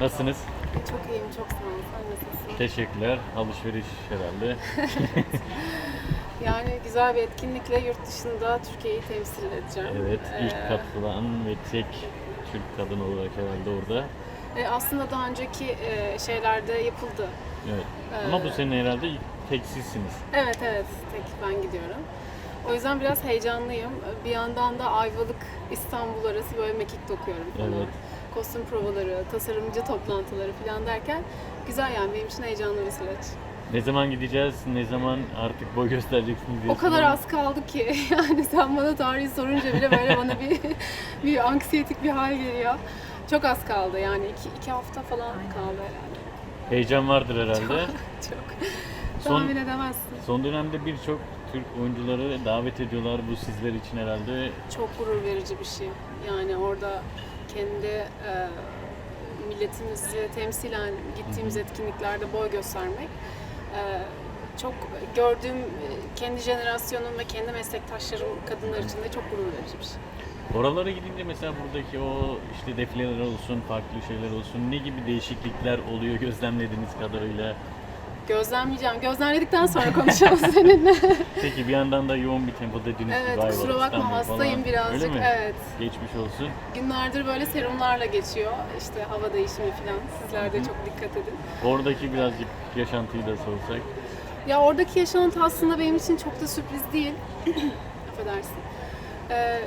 Nasılsınız? Çok iyiyim, çok sağ ol. Sen nasılsın? Teşekkürler. Alışveriş herhalde. Yani güzel bir etkinlikle yurt dışında Türkiye'yi temsil edeceğim. Evet, ilk Ee, katılan ve tek Türk kadın olarak herhalde orada. e, aslında daha önceki e, şeylerde yapıldı. Evet. Ee, Ama bu sene herhalde ilk tek sizsiniz. Evet evet, tek ben gidiyorum. O yüzden biraz heyecanlıyım. Bir yandan da Ayvalık İstanbul arası böyle mekik dokuyorum falan. Evet. Kostüm provaları, tasarımcı toplantıları falan derken güzel yani benim için heyecanlı bir süreç. Ne zaman gideceğiz? Ne zaman artık boy göstereceksiniz diye O kadar soruyorum. az kaldı ki yani sen bana tarihi sorunca bile böyle bana bir bir anksiyetik bir hal geliyor. Çok az kaldı yani iki, iki hafta falan kaldı herhalde. Heyecan vardır herhalde. Çok. Son- Tahmin edemezsin. Son dönemde birçok Türk oyuncuları davet ediyorlar. Bu sizler için herhalde Çok gurur verici bir şey. Yani orada kendi e, milletimizi temsilen gittiğimiz etkinliklerde boy göstermek e, çok gördüğüm e, kendi jenerasyonum ve kendi meslektaşlarım kadınlar için de çok gurur verici bir şey. Oralara gidince mesela buradaki o işte defileler olsun, farklı şeyler olsun ne gibi değişiklikler oluyor gözlemlediğiniz kadarıyla? Gözlemleyeceğim. Gözlemledikten sonra konuşalım seninle. Peki bir yandan da yoğun bir tempo dediğiniz Evet, Ayvalık, kusura bakma, İstanbul hastayım falan. birazcık, Öyle mi? evet. Geçmiş olsun. Günlerdir böyle serumlarla geçiyor. İşte hava değişimi falan. Sizler de çok dikkat edin. Oradaki birazcık yaşantıyı da sorsak. Ya oradaki yaşantı aslında benim için çok da sürpriz değil. Affedersin. Ee,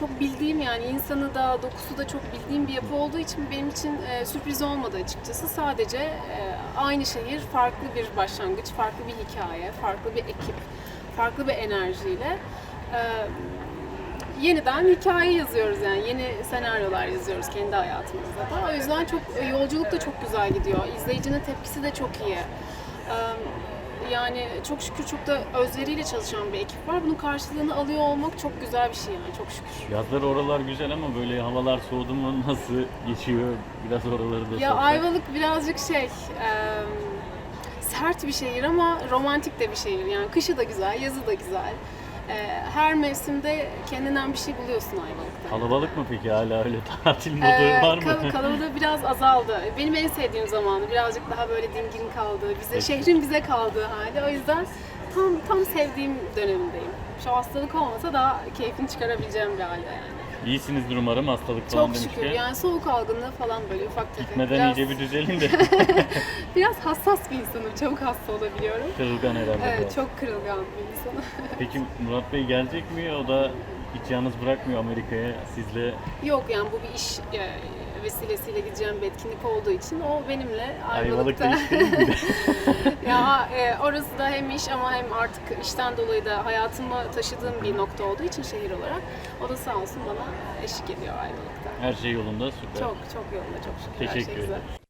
çok bildiğim yani insanı da dokusu da çok bildiğim bir yapı olduğu için benim için e, sürpriz olmadı açıkçası. Sadece e, aynı şehir farklı bir başlangıç, farklı bir hikaye, farklı bir ekip, farklı bir enerjiyle e, yeniden hikaye yazıyoruz yani yeni senaryolar yazıyoruz kendi hayatımızda da. O yüzden çok yolculuk da çok güzel gidiyor. İzleyicinin tepkisi de çok iyi. Ee, Yani çok şükür çok da özveriyle çalışan bir ekip var. Bunun karşılığını alıyor olmak çok güzel bir şey yani çok şükür. Yazlar oralar güzel ama böyle havalar soğudu mu nasıl geçiyor? Biraz oraları da Ya sorsak. Ayvalık birazcık şey e, sert bir şehir ama romantik de bir şehir. Yani kışı da güzel, yazı da güzel. E, her mevsimde kendinden bir şey buluyorsun Ayvalık'ta. Kalabalık mı peki hala öyle tatil modu Ee, var mı? kal- kalabalığı biraz azaldı. Benim en sevdiğim zamanı birazcık daha böyle dingin kaldı. Bize şehrin bize kaldığı hali. O yüzden tam tam sevdiğim dönemindeyim. Şu hastalık olmasa daha keyfini çıkarabileceğim bir halde yani. İyisinizdir umarım hastalık falan Çok şükür. demişken. Yani soğuk algınlığı falan böyle ufak tefek. Gitmeden biraz, iyice bir düzelin de. biraz hassas bir insanım. Çabuk hasta olabiliyorum. Kırılgan herhalde. Evet, çok kırılgan bir insanım. Peki Murat Bey gelecek mi? O da hiç yalnız bırakmıyor Amerika'ya sizle. Yok yani bu bir iş e, vesilesiyle gideceğim bir etkinlik olduğu için o benimle Ayvalık'ta Ayvalık'ta. ya e, orası da hem iş ama hem artık işten dolayı da hayatımı taşıdığım bir nokta olduğu için şehir olarak o da sağ olsun bana eşlik ediyor Ayvalık'ta. Her şey yolunda süper. Çok çok yolunda çok şükür. Şey Teşekkür güzel. ederim.